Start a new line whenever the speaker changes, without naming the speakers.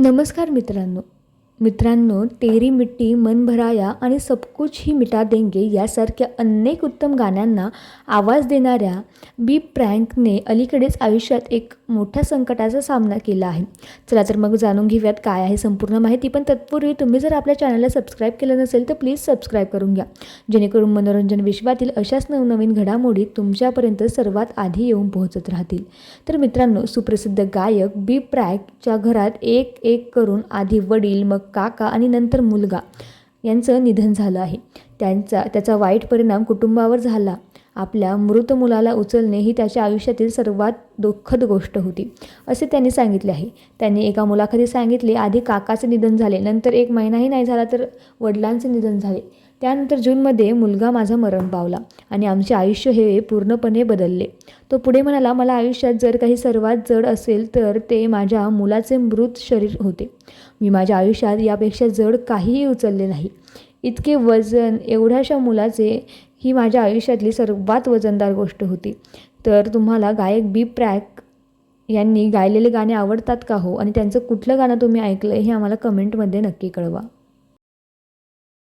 नमस्कार मित्रांनो. मित्रांनो तेरी मिट्टी मन भराया आणि सब कुछ ही मिटा देंगे यासारख्या अनेक उत्तम गाण्यांना आवाज देणाऱ्या बी प्रँकने अलीकडेच आयुष्यात एक मोठ्या संकटाचा सामना केला आहे. चला तर मग जाणून घेऊयात काय आहे संपूर्ण माहिती पण तत्पूर्वी तुम्ही जर आपल्या चॅनलला सबस्क्राईब केलं नसेल तर प्लीज सबस्क्राईब करून घ्या. जेणेकरून मनोरंजन विश्वातील अशाच नवनवीन घडामोडी तुमच्यापर्यंत सर्वात आधी येऊन पोहोचत राहतील. तर मित्रांनो सुप्रसिद्ध गायक बी प्रॅकच्या घरात एक एक करून आधी वडील मग काका आणि नंतर मुलगा यांचं निधन झालं आहे. त्यांचा त्याचा वाईट परिणाम कुटुंबावर झाला. आपल्या मृत मुलाला उचलणे ही त्याच्या आयुष्यातील सर्वात दुःखद गोष्ट होती असे त्यांनी सांगितले आहे. त्यांनी एका मुलाखतीत सांगितले आधी काकाचे निधन झाले नंतर एक महिनाही नाही झाला तर वडिलांचे निधन झाले. त्यानंतर जूनमध्ये मुलगा माझा मरण पावला आणि आमचे आयुष्य हे पूर्णपणे बदलले. तो पुढे म्हणाला मला आयुष्यात जर काही सर्वात जड असेल तर ते माझ्या मुलाचे मृत शरीर होते. मी माझ्या आयुष्यात यापेक्षा जड काहीही उचलले नाही. इतके वजन एवढ्याशा मुलाचे ही माझ्या आयुष्यातली सर्वात वजनदार गोष्ट होती. तर तुम्हाला गायक बी. प्रॅक यांनी गायलेले गाणे आवडतात का हो? आणि त्यांचं कुठलं गाणं तुम्ही ऐकलं हे आम्हाला कमेंटमध्ये नक्की कळवा.